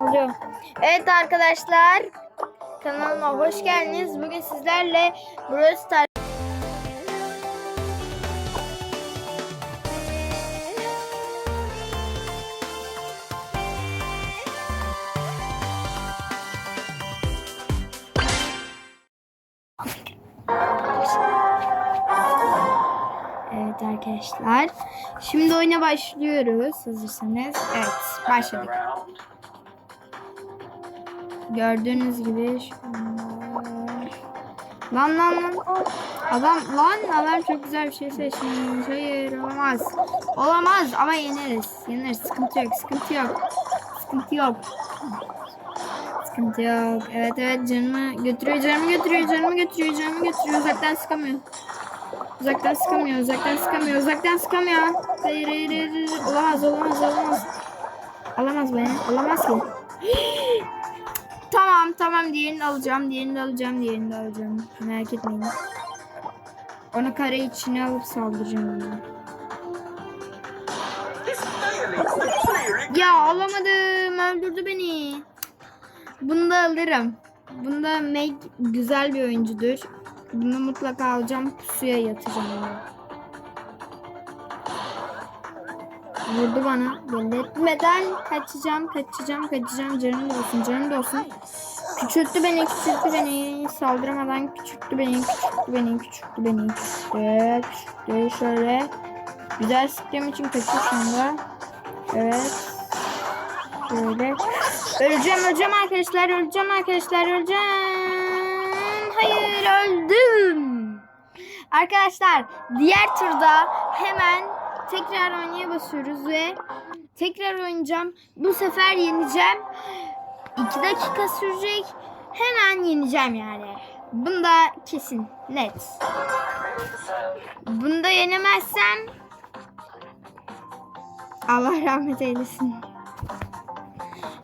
Alıyorum. Evet arkadaşlar. Kanalıma hoş geldiniz. Bugün sizlerle Brawl Stars Evet arkadaşlar. Şimdi oyuna başlıyoruz. Hazırsanız. Evet başladık. Gördüğünüz gibi. Lan lan lan. Adam lan adam çok güzel bir şey seçmiş. Hayır olamaz. Olamaz ama yeneriz. Yeneriz. Sıkıntı yok. Sıkıntı yok. Sıkıntı yok. Sıkıntı yok. Evet evet canımı götürüyor. Canımı götürüyor. Canımı götürüyor. Canımı götürüyor. Uzaktan sıkamıyor. Uzaktan sıkamıyor. Uzaktan sıkamıyor. Uzaktan sıkamıyor. Hayır hayır hayır. hayır. Olamaz olamaz olamaz. Alamaz beni. Ki. Tamam tamam diğerini alacağım. Diğerini alacağım. Diğerini alacağım. Merak etmeyin. Onu kare içine alıp saldıracağım. Ya alamadım. Öldürdü beni. Bunu da alırım. Bunda Meg güzel bir oyuncudur. Bunu mutlaka alacağım. Pusuya yatacağım. Vurdu bana. Belli etmeden kaçacağım, kaçacağım, kaçacağım. Canım da olsun, canım da olsun. Küçülttü beni, küçülttü beni. Saldıramadan küçülttü beni, küçülttü beni, küçülttü beni, küçülttü, küçülttü. Şöyle. Güzel sıktığım için kaçıyor şu anda. Evet. Şöyle. Öleceğim, öleceğim arkadaşlar, öleceğim arkadaşlar, öleceğim. Hayır, öldüm. Arkadaşlar, diğer turda hemen tekrar oynaya basıyoruz ve tekrar oynayacağım. Bu sefer yeneceğim. 2 dakika sürecek. Hemen yeneceğim yani. Bunda kesin, net. Bunda yenemezsem Allah rahmet eylesin.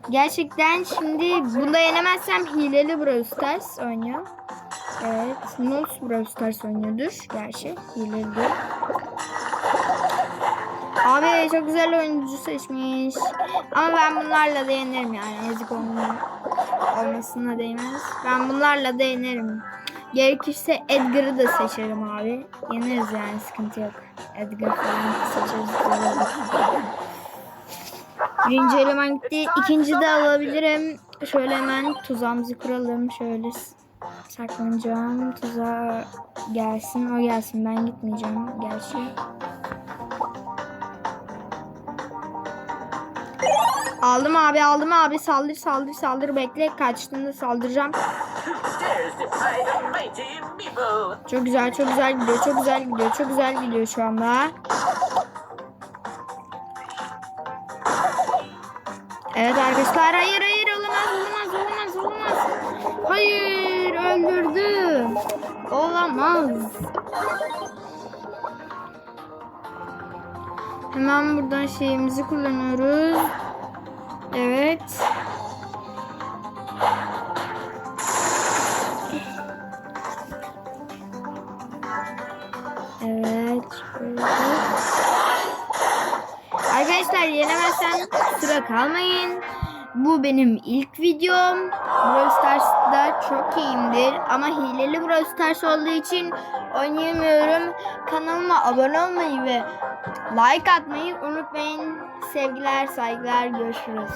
Gerçekten şimdi bunda yenemezsem hileli Brawl Stars oynuyor. Evet. Nus Brawl Stars oynuyordur. Gerçi hilelidir. Abi çok güzel oyuncu seçmiş. Ama ben bunlarla da yenerim yani. Olma, olmasına değmez. Ben bunlarla da yenerim. Gerekirse Edgar'ı da seçerim abi. Yeneriz yani sıkıntı yok. Edgar falan seçeriz. Birinci eleman gitti. İkinci de alabilirim. Şöyle hemen tuzağımızı kuralım. Şöyle saklanacağım. Tuzağa gelsin. O gelsin. Ben gitmeyeceğim. Gerçi. Aldım abi aldım abi saldır saldır saldır bekle kaçtığında saldıracağım. Çok güzel çok güzel gidiyor çok güzel gidiyor çok güzel gidiyor şu anda. Evet arkadaşlar hayır hayır olamaz olamaz olamaz olamaz. Hayır öldürdü. Olamaz. Hemen buradan şeyimizi kullanıyoruz. Evet. Evet. Arkadaşlar yenemezsen kusura kalmayın. Bu benim ilk videom. Brawl Stars'da çok iyiyimdir. Ama hileli Brawl Stars olduğu için oynayamıyorum. Kanalıma abone olmayı ve like atmayı unutmayın. Sevgiler, saygılar, görüşürüz.